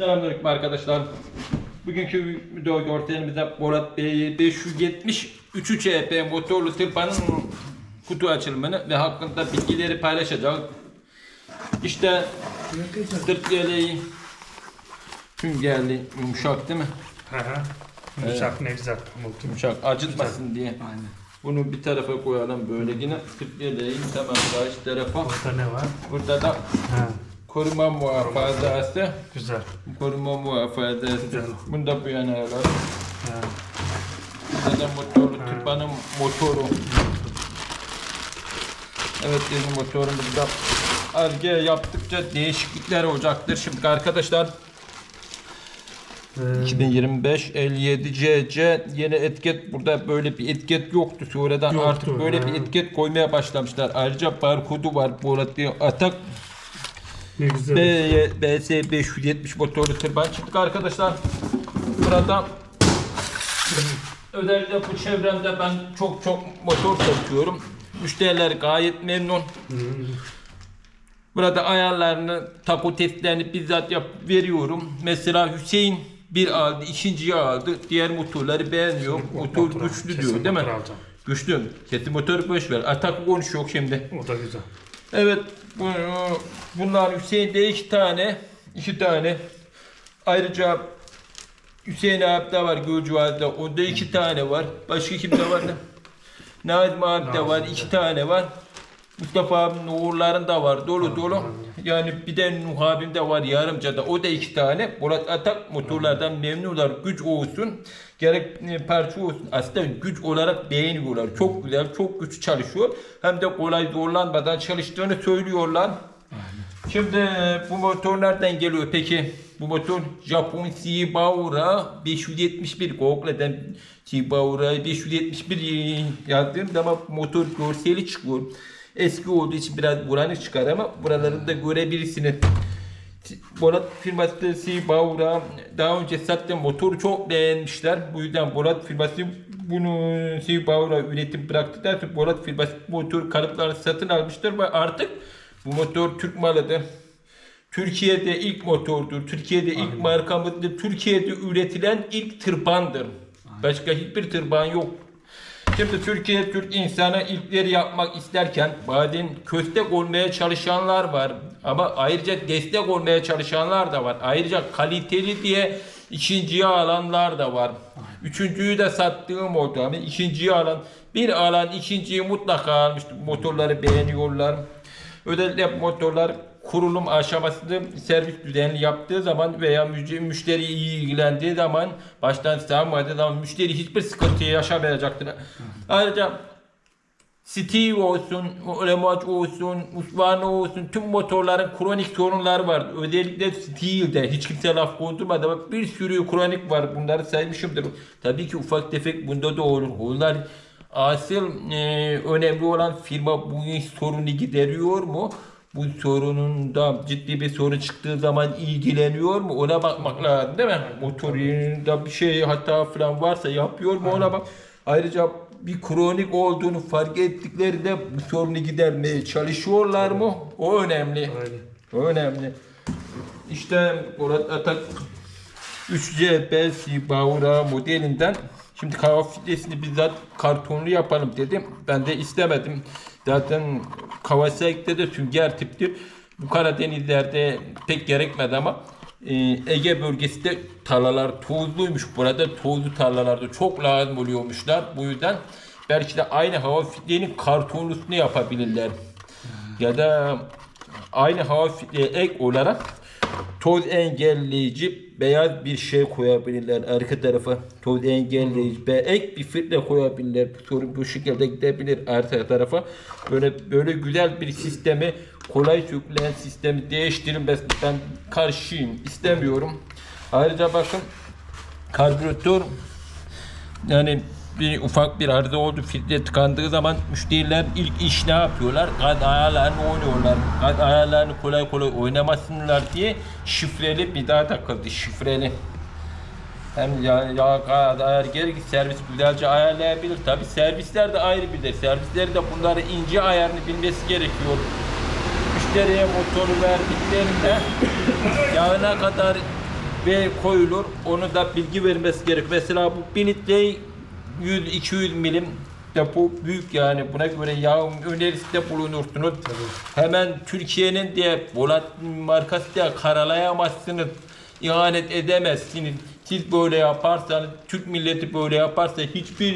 Selamünaleyküm arkadaşlar. Bugünkü video görselimizde Borat Bey 573 CHP motorlu tırpanın kutu açılımını ve hakkında bilgileri paylaşacağız. İşte sırt yeleği süngerli yumuşak değil mi? Hı hı. Yumuşak ne güzel pamuk. Yumuşak acıtmasın diye. Aynen. Bunu bir tarafa koyalım böyle yine sırt yeleği tamam karşı tarafa. Orada ne var? Burada da Ha, koruma muhafazası. güzel. Koruma muhafazası. Güzel. Bunu da bu yana alalım. Ha, Burada da motorlu tırpanın motoru. Evet bizim motorumuzda arge yaptıkça değişiklikler olacaktır. Şimdi arkadaşlar ee, 2025 57 CC yeni etiket burada böyle bir etiket yoktu sonradan Yoktu, artık böyle bir ha. etiket koymaya başlamışlar. Ayrıca barkodu var bu atak ne güzel. B, BS 570 motorlu tırban çıktık arkadaşlar. Burada özellikle bu çevremde ben çok çok motor satıyorum. Müşteriler gayet memnun. Hmm, Burada ayarlarını, taco testlerini bizzat yap veriyorum. Mesela Hüseyin bir aldı, ikinciyi aldı. Diğer motorları beğenmiyor. Motor motor al, güçlü diyor değil mi? motor alacağım. Güçlü. Kesin motoru boş ver. Atak konuşuyor şimdi. O da güzel. Evet, bunlar Hüseyin'de iki tane, iki tane. Ayrıca Hüseyin abi de var Gölcüvaz'da, onda iki tane var. Başka kimde var? Nazım abi de var, iki tane var. Mustafa abinin oğulların da var, dolu dolu. Yani bir de Nuh abim de var yarımcada, o da iki tane. Murat Atak motorlardan memnunlar, güç olsun. Gerek e, parça olsun. Aslında güç olarak beğeniyorlar. Çok güzel, çok güç çalışıyor. Hem de kolay zorlanmadan çalıştığını söylüyorlar. Şimdi bu motor nereden geliyor peki? Bu motor Japon Shibaura 571 Google'den Shibaura 571 yazdığım zaman motor görseli çıkıyor. Eski olduğu için biraz buranı çıkar ama buralarında görebilirsiniz. Borat firması Shibaura daha önce sattığı motoru çok beğenmişler. Bu yüzden Borat firması bunu Shibaura üretim bıraktıktan sonra Borat firması motor kalıplarını satın almıştır ve artık bu motor Türk malıdır. Türkiye'de ilk motordur. Türkiye'de ilk markamızdır. Türkiye'de üretilen ilk tırpandır. Başka hiçbir tırpan yok. Şimdi Türkiye Türk insanı ilkleri yapmak isterken bazen köstek olmaya çalışanlar var. Ama ayrıca destek olmaya çalışanlar da var. Ayrıca kaliteli diye ikinciyi alanlar da var. Üçüncüyü de sattığım oldu ama ikinciyi alan bir alan ikinciyi mutlaka almıştı. Motorları beğeniyorlar. Özellikle motorlar kurulum aşamasında servis düzenli yaptığı zaman veya müşteri, iyi ilgilendiği zaman baştan savmadığı zaman müşteri hiçbir sıkıntı yaşamayacaktır. Ayrıca Steve olsun, Remote olsun, Usvana olsun tüm motorların kronik sorunları var. Özellikle Steel'de hiç kimse laf kondurmadı ama bir sürü kronik var. Bunları saymışımdır. Tabii ki ufak tefek bunda da olur. Onlar asıl e, önemli olan firma bu sorunu gideriyor mu? Bu sorununda ciddi bir sorun çıktığı zaman ilgileniyor mu? Ona bakmak lazım değil mi? Motorunda bir şey hata falan varsa yapıyor mu ona bak. Ayrıca bir kronik olduğunu fark ettiklerinde bu sorunu gidermeye çalışıyorlar mı? O önemli. O önemli. İşte Murat Atak 3C Belsi Baura modelinden şimdi kahve filtresini bizzat kartonlu yapalım dedim. Ben de istemedim. Zaten Kawasaki'de de sünger tiptir. Bu Karadenizlerde pek gerekmedi ama e, Ege bölgesinde tarlalar tozluymuş. Burada tozlu tarlalarda çok lazım oluyormuşlar. Bu yüzden belki de aynı hava filtrenin kartonlusunu yapabilirler. Ya da aynı hava filtre ek olarak toz engelleyici beyaz bir şey koyabilirler arka tarafa. Toz engelleyici ve ek bir filtre koyabilirler. Sorun bu şekilde gidebilir arka tarafa. Böyle böyle güzel bir sistemi kolay sökülen sistemi değiştirilmesine ben karşıyım. istemiyorum. Ayrıca bakın karbüratör yani bir ufak bir arıza oldu filtre tıkandığı zaman müşteriler ilk iş ne yapıyorlar? Gaz ayarlarını oynuyorlar. Gaz ayarlarını kolay kolay oynamasınlar diye şifreli bir daha takıldı şifreli. Hem ya, ya ayar gerekir servis güzelce ayarlayabilir. Tabi servisler de ayrı bilir. Servisleri de bunları ince ayarını bilmesi gerekiyor. Müşteriye motoru verdiklerinde yağına kadar ve koyulur. Onu da bilgi vermesi gerek. Mesela bu 1 litre 100-200 milim depo büyük yani buna göre yağ önerisinde bulunursunuz. Hemen Türkiye'nin diye Bolat markası diye karalayamazsınız. İhanet edemezsiniz. Siz böyle yaparsanız, Türk milleti böyle yaparsa hiçbir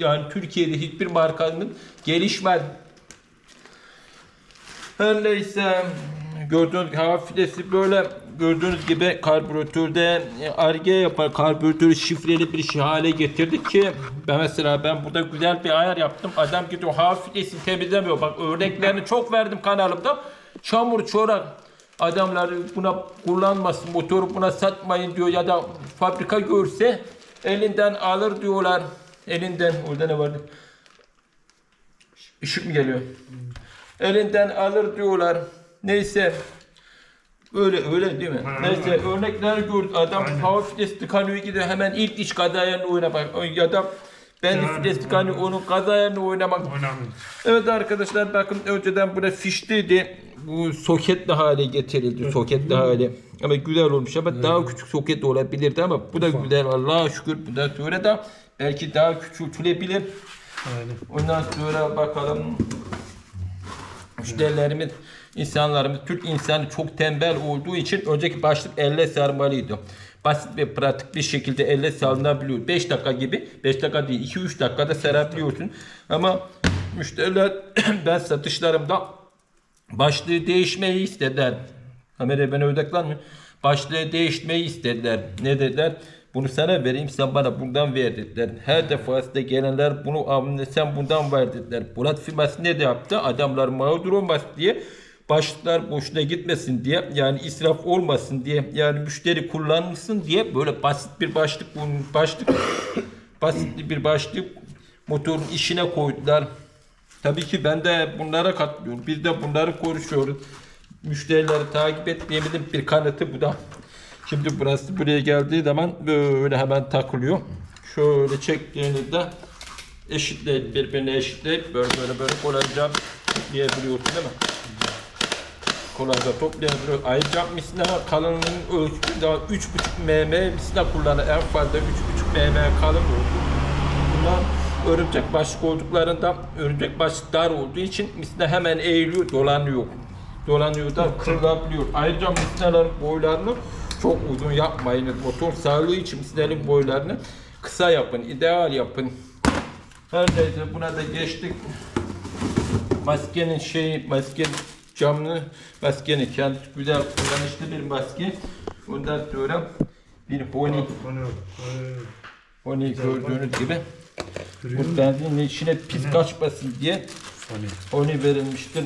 yani Türkiye'de hiçbir markanın gelişmez. Her neyse gördüğünüz hava böyle gördüğünüz gibi karbüratörde arge yapar karbüratörü şifreli bir şey hale getirdik ki ben mesela ben burada güzel bir ayar yaptım adam gidiyor hava filesini temizlemiyor bak örneklerini çok verdim kanalımda çamur çorak adamlar buna kullanmasın motoru buna satmayın diyor ya da fabrika görse elinden alır diyorlar elinden orada ne vardı Işık mı geliyor? Elinden alır diyorlar. Neyse. Öyle öyle değil mi? Ha, Neyse aynen. örnekler gördük. Adam Aynen. hava filesi tıkanıyor gidiyor hemen ilk iç kazayanı oynamak. Ya da ben Yani, filesi tıkanıyor onun kazayanı oynamak. Oynamıyor. Evet arkadaşlar bakın önceden burada fişliydi. Bu soketli hale getirildi. Soketli hale. Ama güzel olmuş ama daha küçük soket olabilirdi ama bu da güzel. Allah'a şükür. Bu da sonra da belki daha küçültülebilir. Aynen. Ondan sonra bakalım müşterilerimiz, insanlarımız, Türk insanı çok tembel olduğu için önceki başlık elle sarmalıydı. Basit ve pratik bir şekilde elle sarılabiliyor. 5 dakika gibi, 5 dakika değil 2-3 dakikada sarabiliyorsun. Ama müşteriler ben satışlarımda başlığı değişmeyi istediler. Kameraya beni odaklanmıyor. Başlığı değişmeyi istediler. Ne dediler? Bunu sana vereyim sen bana bundan ver dediler. Her defasında gelenler bunu "Abi sen bundan ver dediler. Bulat firması ne de yaptı? Adamlar mağdur olmasın diye başlıklar boşuna gitmesin diye yani israf olmasın diye yani müşteri kullanılsın diye böyle basit bir başlık başlık basit bir başlık motorun işine koydular. Tabii ki ben de bunlara katılıyorum. Biz de bunları konuşuyoruz. Müşterileri takip etmemizin bir kanıtı bu da. Şimdi burası buraya geldiği zaman böyle hemen takılıyor. Şöyle çektiğinizde eşitleyip birbirine eşitleyip böyle böyle böyle kolayca diyebiliyorsun değil mi? Kolayca toplayabiliyor. Ayrıca misina kalınlığının ölçüsü daha 3,5 mm misina kullanır. En fazla 3,5 mm kalın olur. Bunlar örümcek başlık olduklarında örümcek başlık dar olduğu için misina hemen eğiliyor, dolanıyor. Dolanıyor da kırılabiliyor. Ayrıca misinaların boylarını çok uzun yapmayın. Motor sağlığı için misinelerin boylarını kısa yapın, ideal yapın. Her neyse buna da geçtik. Maskenin şeyi, maske camını, maskenin kendi güzel kullanışlı bir maske. Ondan sonra bir Onu- pony gördüğünüz gibi bu benzinin içine pis kaçmasın diye pony verilmiştir.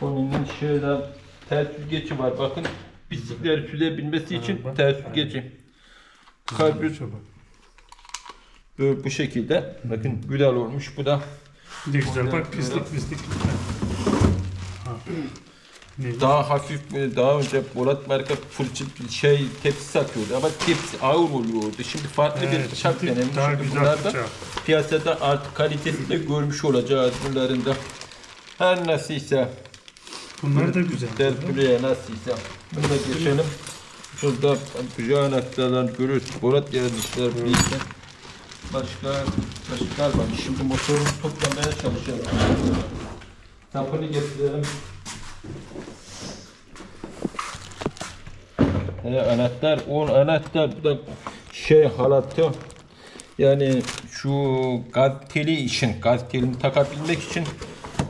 Pony'nin şeyler ters süzgeci var. Bakın bisikletler süzebilmesi için ters süzgeci. Karbür Şöyle. böyle bu şekilde. Bakın güzel olmuş. Bu da de güzel bak pislik pislik. Daha hafif daha önce Bolat marka fırça şey tepsi satıyordu ama tepsi ağır oluyordu. Şimdi farklı bir Evet, bıçak şimdi denemiş. daha Şimdi güzel bunlar da bıçak. piyasada artık kalitesini de görmüş olacağız bunların da. Her nasılsa Bunlar da güzel. Terpüleye nasılsa. Bunu da geçelim. Şurada bucağı anahtarlarını görüyoruz. Borat yazmışlar buraya. Başka, başka var. Şimdi motorunu toplamaya çalışalım. Tapını getirelim. He, anahtar, on anahtar, bu da şey halatı. Yani şu gaz teli için, gaz telini takabilmek için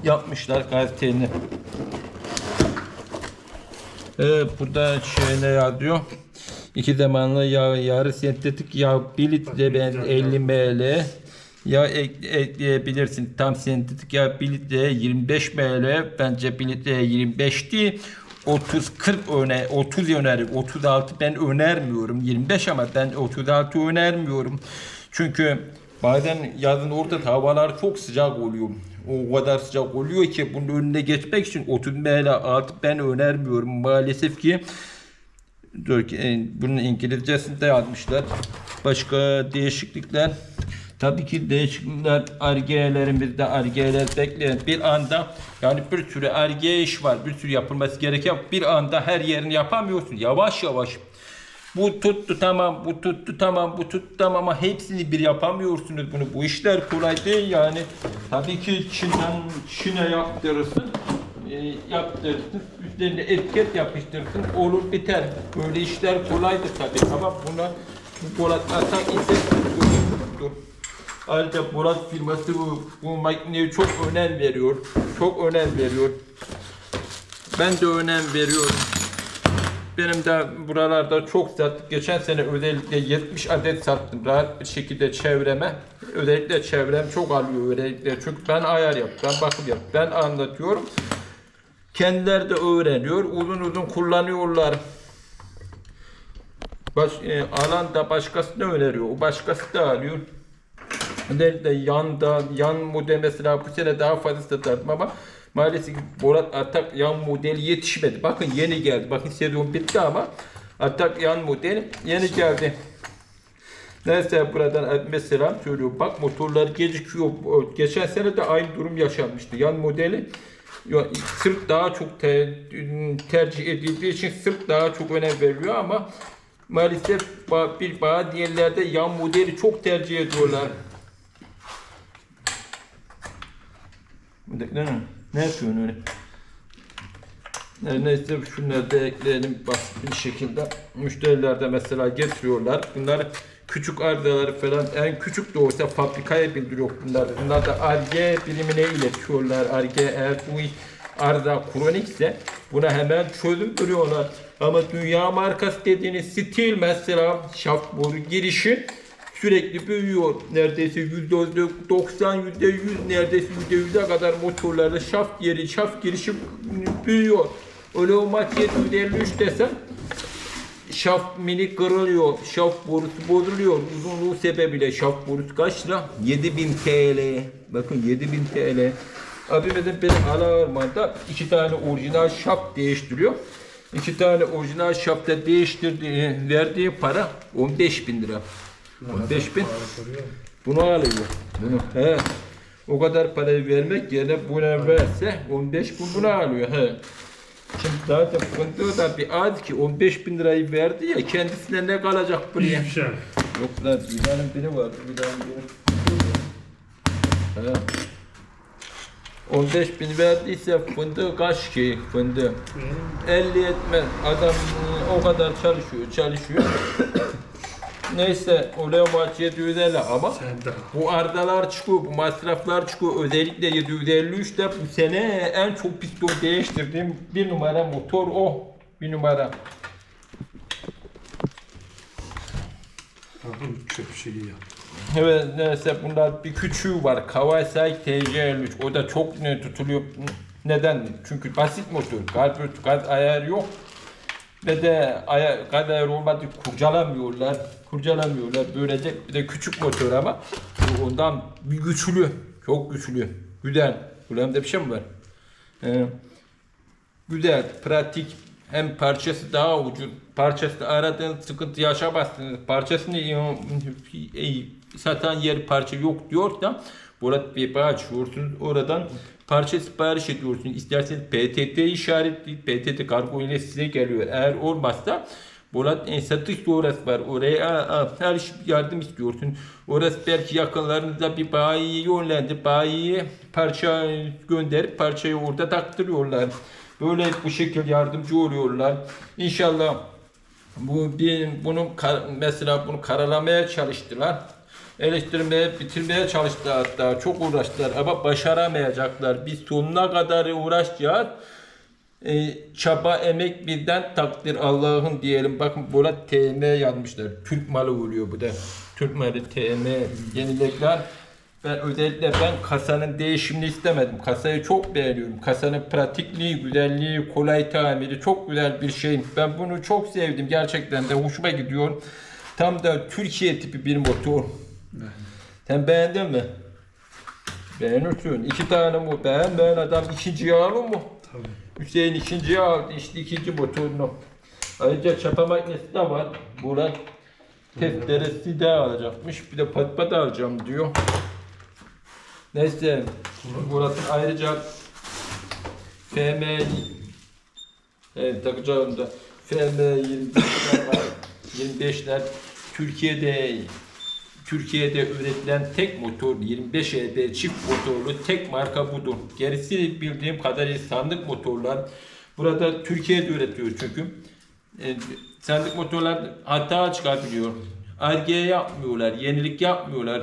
yapmışlar gaz telini. Ee, burada şey ne yazıyor? İki zamanlı yağ, yarı sentetik yağ 1 litre ben 50 ml yağ ek- ekleyebilirsin. Tam sentetik yağ 1 litreye 25 ml bence 1 litreye 25 değil. 30 40 öne 30 önerim. 36 ben önermiyorum. 25 ama ben 36 önermiyorum. Çünkü bazen yazın orta havalar çok sıcak oluyor. O kadar sıcak oluyor ki bunun önüne geçmek için 30 ml altı ben önermiyorum. Maalesef ki Dur e, bunun İngilizcesinde yazmışlar. Başka değişiklikler. Tabii ki değişiklikler argelerimizde argeler bekleyen bir anda yani bir sürü arge iş var. Bir sürü yapılması gereken bir anda her yerini yapamıyorsun. Yavaş yavaş Bu tuttu tamam, bu tuttu tamam, bu tuttu tamam ama hepsini bir yapamıyorsunuz bunu. Bu işler kolay değil yani. Tabii ki Çin'den Çin'e yaptırırsın, e, yaptırırsın, üstlerine etiket yapıştırırsın, olur biter. Böyle işler kolaydır tabii ama buna bu Polat Atak ise dur. Ayrıca Polat firması bu, bu makineye çok önem veriyor. Çok önem veriyor. Ben de önem veriyorum. Benim de buralarda çok sattık. Geçen sene özellikle 70 adet sattım rahat bir şekilde çevreme. Özellikle çevrem çok alıyor özellikle. Çünkü ben ayar yap, ben bakım yap, ben anlatıyorum. Kendileri de öğreniyor. Uzun uzun kullanıyorlar. Baş, e, alan da başkasına öneriyor. O başkası da alıyor. Özellikle yanda, yan model mesela bu sene daha fazla satardım ama maalesef Borat Atak yan modeli yetişmedi. Bakın yeni geldi. Bakın sezon bitti ama Atak yan modeli yeni geldi. Neyse buradan mesela söylüyorum. Bak motorlar gecikiyor. Geçen sene de aynı durum yaşanmıştı. Yan modeli ya, sırf daha çok te- tercih edildiği için sırf daha çok önem veriliyor ama maalesef bir bazı yerlerde yan modeli çok tercih ediyorlar. Ne, ne, yapıyorsun öyle? Ne- Neyse şunları da ekleyelim basit bir şekilde. Müşteriler de mesela getiriyorlar. Bunlar küçük arızaları falan en küçük de olsa fabrikaya bildiriyor bunlar. Bunlar da ARGE birimine iletiyorlar. ARGE eğer bu arıza kronikse buna hemen çözüm buluyorlar. Ama dünya markası dediğiniz stil mesela şaft boru girişi sürekli büyüyor. Neredeyse yüzde doksan, yüzde yüz, neredeyse yüzde yüze kadar motorlarda şaft yeri, şaft girişi büyüyor. Öyle o maçı 753 desem şaft mini kırılıyor, şaft borusu bozuluyor. Uzunluğu sebebiyle şaft borusu kaç lira? 7000 TL. Bakın 7000 TL. Abimizin benim Alaorman'da iki tane orijinal şaft değiştiriyor. İki tane orijinal şafta değiştirdiği, verdiği para 15 bin lira. 15 bin. Bunu alıyor. Bunu. He. O kadar parayı vermek yerine buna verse 15 bin bunu alıyor. He. Şimdi zaten fındığı da bir ad ki 15 bin lirayı verdi ya kendisine ne kalacak buraya? Hiçbir şey. Yok lan Vidan'ın biri var. Vidan'ın biri. He. 15 bin verdiyse fındığı kaç ki fındığı? 50 etmez. Adam o kadar çalışıyor, çalışıyor. Neyse o maç 750 ama bu ardalar çıkıyor, bu masraflar çıkıyor. Özellikle 753'te bu sene en çok piston değiştirdiğim bir numara motor o. Bir numara. Çöp şeyi ya. Evet neyse bunlar bir küçüğü var. Kawasaki TC53. O da çok ne tutuluyor. Neden? Çünkü basit motor. Karbüratör, gaz ayarı yok. Ve de ayar, gaz ayarı olmadı kurcalamıyorlar. Kurcalamıyorlar. Böylece bir de küçük motor ama ondan bir güçlü. Çok güçlü. Güzel. Buramda bir şey mi var? Ee, güzel, pratik. Hem parçası daha ucuz. Parçası aradığınız sıkıntı yaşamazsınız. Parçasını satan yer parça yok diyor da Borat Bey'e açıyorsunuz. Oradan parça sipariş ediyorsunuz. İsterseniz PTT işaretli PTT kargo ile size geliyor. Eğer olmazsa Bolat satış orası var. Oraya her şey yardım istiyorsun. Orası belki yakınlarınızda bir bayiye yönlendi. Bayiye parça gönderip parçayı orada taktırıyorlar. Böyle bu şekilde yardımcı oluyorlar. İnşallah bu bir bunu mesela bunu karalamaya çalıştılar. Eleştirmeye, bitirmeye çalıştılar hatta. Çok uğraştılar ama başaramayacaklar. Biz sonuna kadar uğraşacağız. E, çaba emek birden takdir Allah'ın diyelim. Bakın burada TM yazmışlar. Türk malı oluyor bu da. Türk malı TM yenilikler. Ben özellikle ben kasanın değişimini istemedim. Kasayı çok beğeniyorum. Kasanın pratikliği, güzelliği, kolay tamiri çok güzel bir şey. Ben bunu çok sevdim. Gerçekten de hoşuma gidiyor. Tam da Türkiye tipi bir motor. Sen beğendin mi? Beğenirsin. İki tane mi? Beğenmeyen adam ikinciyi alır mı? Tabii. Hüseyin ikinciyi aldı. işte ikinci motorunu. Ayrıca çapa makinesi de var. Burak testeresi de alacakmış. Bir de patpat alacağım diyor. Neyse. Murat'ın ayrıca FM evet takacağım da FM 20 var. 25'ler Türkiye'de Türkiye'de üretilen tek motor 25 EB çift motorlu tek marka budur. Gerisi bildiğim kadarıyla sandık motorlar. Burada Türkiye'de üretiyor çünkü. E, sandık motorlar hata çıkartıyor. Arge yapmıyorlar, yenilik yapmıyorlar.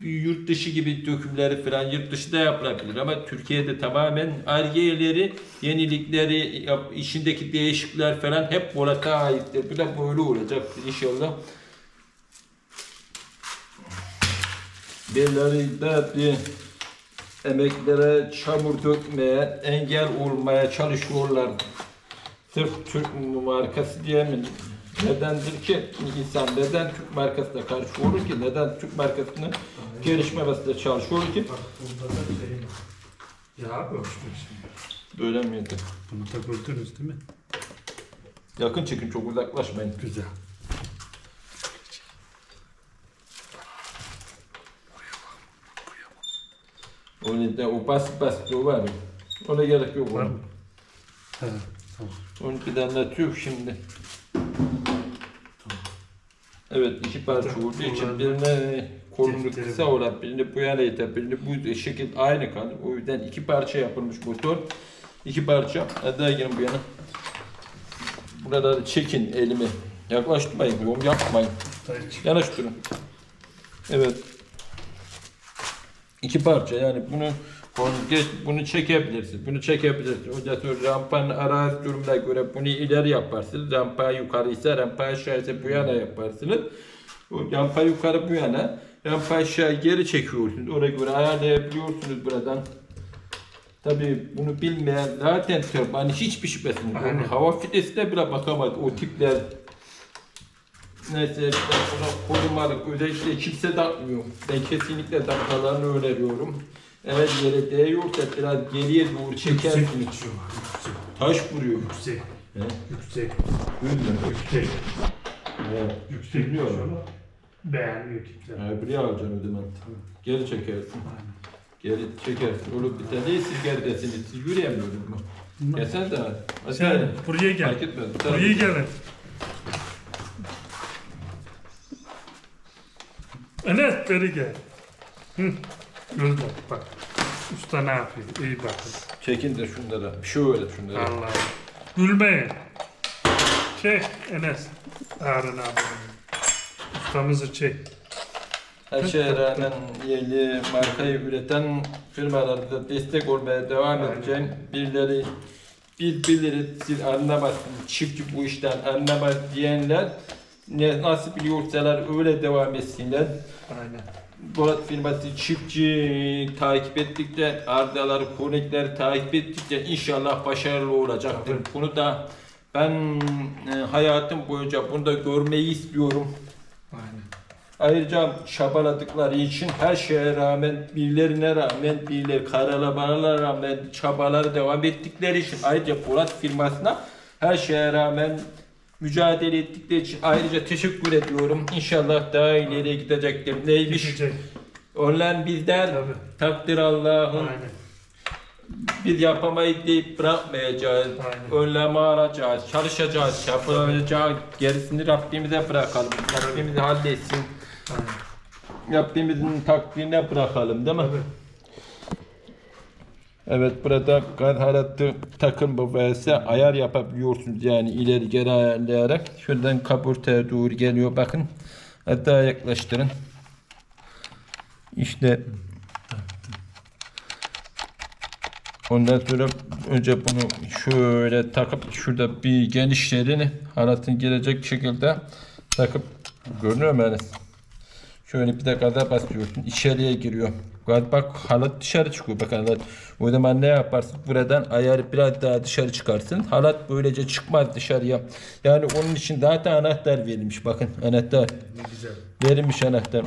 Yurt dışı gibi dökümleri falan yurt dışı da yapılabilir ama Türkiye'de tamamen argeleri, yenilikleri, içindeki değişiklikler falan hep Bolat'a aittir. Bu da böyle olacaktır inşallah. Birileri de bir emeklere çamur dökmeye, engel olmaya çalışıyorlar. Sırf Türk markası diye mi? Nedendir ki insan neden Türk markasına karşı olur ki? Neden Türk markasının gelişmemesine çalışıyor ki? Bak burada da şey. Yağ için. Böyle miydi? Bunu da gördünüz değil mi? Yakın çekin çok uzaklaşmayın. Güzel. O yüzden o basit basit o var mı? Ona gerek yok. Var onun. mı? He, tamam. Onu bir de anlatıyorum şimdi. Evet iki parça olduğu için birine kolunu Defteri kısa var. olan birini bu yana iter, birini bu şekil aynı kalır. O yüzden iki parça yapılmış motor. İki parça. Hadi daha gelin bu yana. Burada da çekin elimi. Yaklaştırmayın, yol yapmayın. Dayı çık. Yanaş durun. Evet. İki parça yani bunu geç, bunu çekebilirsiniz. Bunu çekebilirsiniz. Sonra rampanın arazi durumuna göre bunu ileri yaparsınız. Rampa yukarı ise rampa aşağı ise bu yana yaparsınız. O rampa yukarı bu yana. Rampa aşağı geri çekiyorsunuz. Oraya göre ayarlayabiliyorsunuz buradan. Tabii bunu bilmeyen zaten hani hiçbir şüphesiniz. yok. Aynen. Hava filesine bile bakamadı o tipler. Neyse ben korumalık özellikle kimse takmıyor. Ben kesinlikle takmalarını öneriyorum. Eğer yere değiyorsa biraz geriye doğru Yüksek çekersiniz. geçiyor. Yüksek. Taş vuruyor. Yüksek. He? Yüksek. Bilmiyorum. Yüksek. Evet. Yüksek Bilmiyorum. geçiyor. Beğenmiyor kimse. Ha, buraya alacaksın zaman. Geri çekersin. Geri çekersin. Olup bir tane siz geridesiniz. Siz? Ya sen de. Hadi Sen buraya gel. Fark etmez. Buraya gel. Beri gel. Hı. Gördüm bak. Usta ne yapıyor? İyi bakın. Çekin de şunlara. Şöyle şunlara. Allah'ım. Gülmeyin. Çek Enes. Harun abi. Ustamızı çek. Her şeye rağmen markayı üreten firmalarda destek olmaya devam Aynen. edeceğim. Birileri bir bilir siz anlamazsınız, çiftçi bu işten anlamaz diyenler ne, nasıl biliyorsalar öyle devam etsinler. Aynen. Borat firması çiftçi takip ettikçe, ardaları, konekleri takip ettikçe inşallah başarılı olacaktır. Tabii. Bunu da ben e, hayatım boyunca bunu da görmeyi istiyorum. Aynen. Ayrıca çabaladıkları için her şeye rağmen, birilerine rağmen, birileri karalabalara rağmen çabaları devam ettikleri için ayrıca Polat firmasına her şeye rağmen mücadele ettikleri için ayrıca teşekkür ediyorum. İnşallah daha ileriye gidecektir. Neymiş? Düşecek. Onlar bizden Tabii. takdir Allah'ın Aynen. biz yapamayız deyip bırakmayacağız. Aynen. Önleme alacağız, çalışacağız, yapacağız. Gerisini Rabbimize bırakalım. Rabbimiz halletsin. Aynen. Rabbimizin takdirine bırakalım değil mi? Tabii. Evet burada haratı takım babası ayar yapabiliyorsunuz yani ileri geri ayarlayarak. Şuradan kaburtaya doğru geliyor bakın. Hatta yaklaştırın. İşte Ondan sonra önce bunu şöyle takıp şurada bir geniş yerini halatın gelecek şekilde takıp görünüyor mu Enes? Şöyle bir de gaza basıyorsun. içeriye giriyor. Gaz bak halat dışarı çıkıyor. Bak halat. O zaman ne yaparsın? Buradan ayarı biraz daha dışarı çıkarsın. Halat böylece çıkmaz dışarıya. Yani onun için zaten anahtar verilmiş. Bakın anahtar. Ne güzel. Verilmiş anahtar.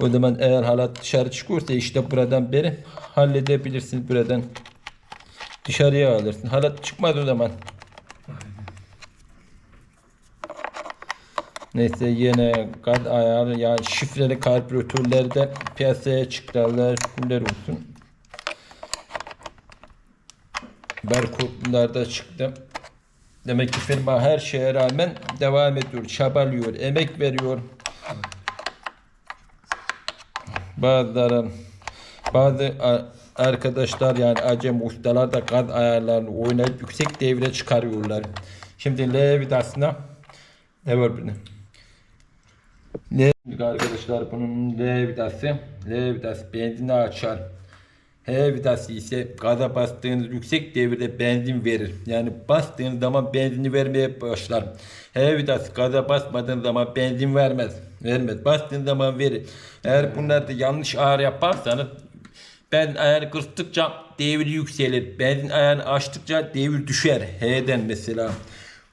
O zaman eğer halat dışarı çıkıyorsa işte buradan beri halledebilirsin buradan. Dışarıya alırsın. Halat çıkmaz o zaman. Neyse yine gaz ayarı yani şifreli karbüratörler de piyasaya çıkarlar. Şükürler olsun. Barkodlar da çıktı. Demek ki firma her şeye rağmen devam ediyor, çabalıyor, emek veriyor. Bazıları, bazı arkadaşlar yani acem ustalar da gaz ayarlarını oynayıp yüksek devre çıkarıyorlar. Şimdi L vidasına ne var bunun? L arkadaşlar bunun L vidası, L vidası benzini açar. H vidası ise gaza bastığınız yüksek devirde benzin verir. Yani bastığınız zaman benzini vermeye başlar. H vidası gaza basmadığınız zaman benzin vermez. Vermez. Bastığınız zaman verir. Eğer bunlarda yanlış ayar yaparsanız ben ayarı kıstıkça devir yükselir. Benzin ayarını açtıkça devir düşer. H'den mesela.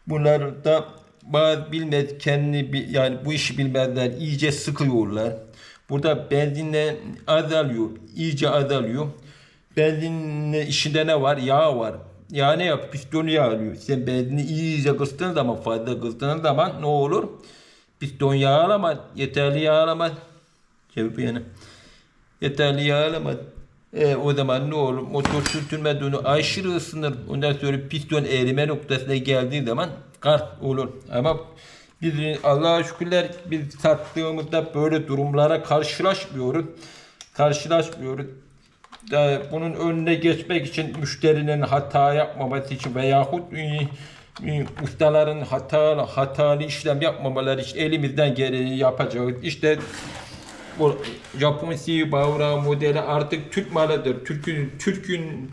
Bunlar da bilmez kendini yani bu işi bilmezler iyice sıkıyorlar. Burada benzinle azalıyor. iyice azalıyor. Benzinle işinde ne var? Yağ var. Yağ ne yap? Pistonu yağlıyor. Sen benzini iyice kıstığın zaman fazla kıstığın zaman ne olur? Piston yağlamaz. Yeterli yağlamaz. Bu yana. Yeterli yağlamaz. E, o zaman ne olur? Motor sürtünme dönü aşırı ısınır. Ondan sonra piston erime noktasına geldiği zaman kart olur. Ama biz Allah'a şükürler biz sattığımızda böyle durumlara karşılaşmıyoruz. Karşılaşmıyoruz. Bunun önüne geçmek için müşterinin hata yapmaması için veyahut e, e, ustaların hatalı hatalı işlem yapmamaları için elimizden geleni yapacağız. İşte bu Japon C Bavra modeli artık Türk malıdır. Türk'ün Türk'ün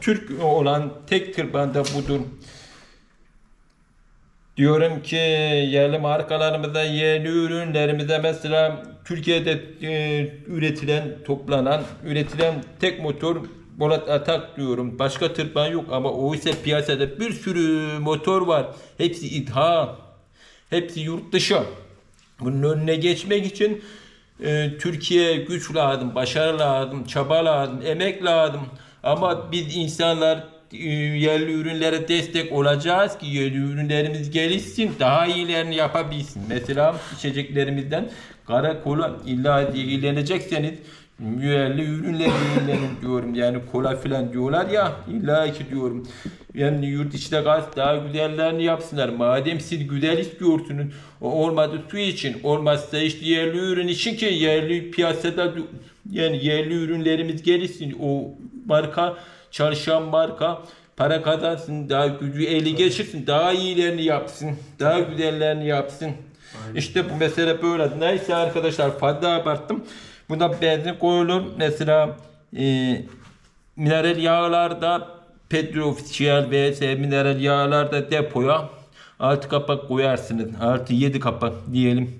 Türk olan tek tırban da budur. Diyorum ki yerli markalarımıza, yerli ürünlerimize mesela Türkiye'de e, üretilen, toplanan, üretilen tek motor Bolat Atak diyorum. Başka tırpan yok ama o ise piyasada bir sürü motor var. Hepsi ithal. Hepsi yurt dışı. Bunun önüne geçmek için e, Türkiye güç lazım, başarı lazım, çaba lazım, emek lazım. Ama biz insanlar yerli ürünlere destek olacağız ki yerli ürünlerimiz gelişsin, daha iyilerini yapabilsin. Mesela içeceklerimizden kara kola illa ilgilenecekseniz yerli ürünlerle ilgilenin diyorum. Yani kola filan diyorlar ya illa ki diyorum. Yani yurt içinde gaz daha güzellerini yapsınlar. Madem siz güzel istiyorsunuz olmadı su için olmazsa işte yerli ürün için ki yerli piyasada yani yerli ürünlerimiz gelişsin. O marka çalışan marka para kazansın, daha gücü eli geçirsin, daha iyilerini yapsın, daha güzellerini yapsın. İşte bu mesele böyle. Neyse arkadaşlar fazla abarttım. Buna benzin koyulur. Mesela e, mineral yağlarda petrofisiyel vs mineral yağlarda depoya 6 kapak koyarsınız. Artı 7 kapak diyelim.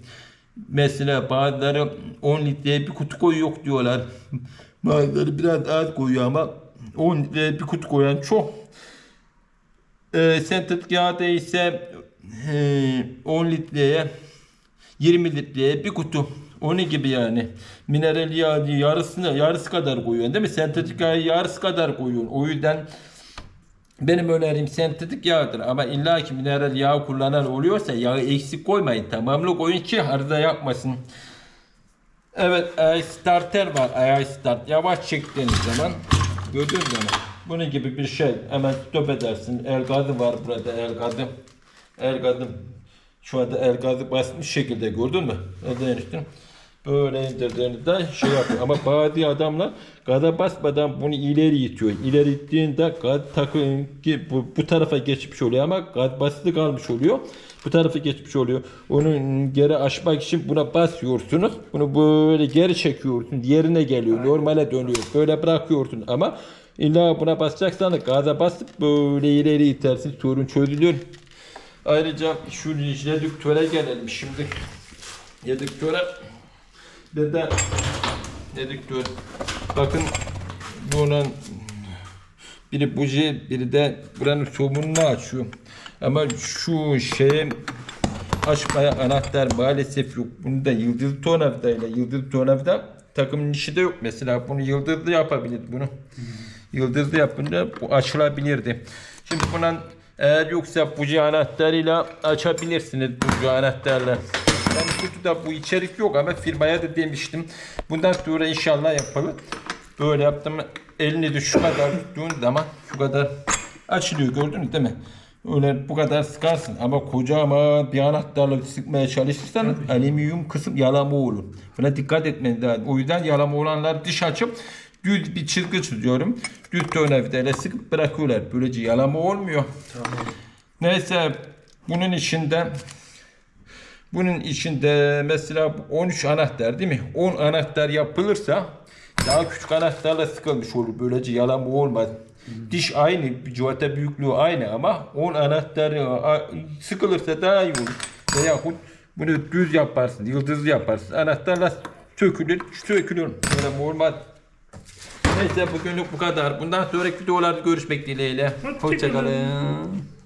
Mesela bazıları 10 litreye bir kutu koyuyor diyorlar. Bazıları biraz az koyuyor ama 10 litreye bir kutu koyan çok. E, sentetik yağda ise e, 10 litreye 20 litreye bir kutu. Onun gibi yani. Mineral yağ yarısını yarısı kadar koyuyorsun değil mi? Sentetik yağı yarısı kadar koyuyorsun. O yüzden benim önerim sentetik yağdır ama illa ki mineral yağ kullanan oluyorsa yağı eksik koymayın. Tamamlı koyun ki arıza yapmasın. Evet, starter var. Start. Yavaş çektiğiniz zaman gördüğünüz zaman bunun gibi bir şey. Hemen stop edersin. El gazı var burada el gazı. El gazı. Şu anda el gazı basmış şekilde gördün mü? Elden eniştin. Böyle indirdiğinizde şey yapıyor. Ama bazı adamlar gaza basmadan bunu ileri itiyor. İleri ittiğinde gaz takın ki bu, bu tarafa geçmiş oluyor ama gaz basılı kalmış oluyor. Bu tarafa geçmiş oluyor. Onu geri aşmak için buna basıyorsunuz. Bunu böyle geri çekiyorsunuz. Yerine geliyor. Normale dönüyor. Böyle bırakıyorsun ama illa buna basacaksan gaza basıp böyle ileri itersin. Sorun çözülür. Ayrıca şu redüktöre gelelim şimdi. Redüktöre Dede redüktör. Bakın bunun biri buji, biri de buranın somununu açıyor. Ama şu şeye açmaya anahtar maalesef yok. Bunu da yıldız tornavida ile yıldız tornavida takımın işi de yok. Mesela bunu yıldızlı yapabilir bunu. Yıldızlı yapınca bu açılabilirdi. Şimdi bunun eğer yoksa buji anahtarıyla açabilirsiniz buji anahtarla. Yani kutuda bu içerik yok ama firmaya da demiştim. Bundan sonra inşallah yapalım. Böyle yaptım. Elini de şu kadar tuttuğun zaman şu kadar açılıyor gördünüz değil mi? Öyle bu kadar sıkarsın ama kocaman bir anahtarla sıkmaya çalışırsan alüminyum kısım yalama olur. Buna dikkat etmen lazım. O yüzden yalama olanlar diş açıp düz bir çizgi çiziyorum. Düz tornavidayla sıkıp bırakıyorlar. Böylece yalama olmuyor. Neyse bunun içinde bunun içinde mesela 13 anahtar değil mi? 10 anahtar yapılırsa daha küçük anahtarla sıkılmış olur. Böylece yalama olmaz. Diş aynı, civata büyüklüğü aynı ama 10 anahtar a- sıkılırsa daha iyi olur. Veyahut bunu düz yaparsın, yıldızlı yaparsın. Anahtarla sökülür, sökülür. Yalama olmaz. Neyse bugünlük bu kadar. Bundan sonraki videolarda görüşmek dileğiyle. Hoşça kalın. Hoşçakalın.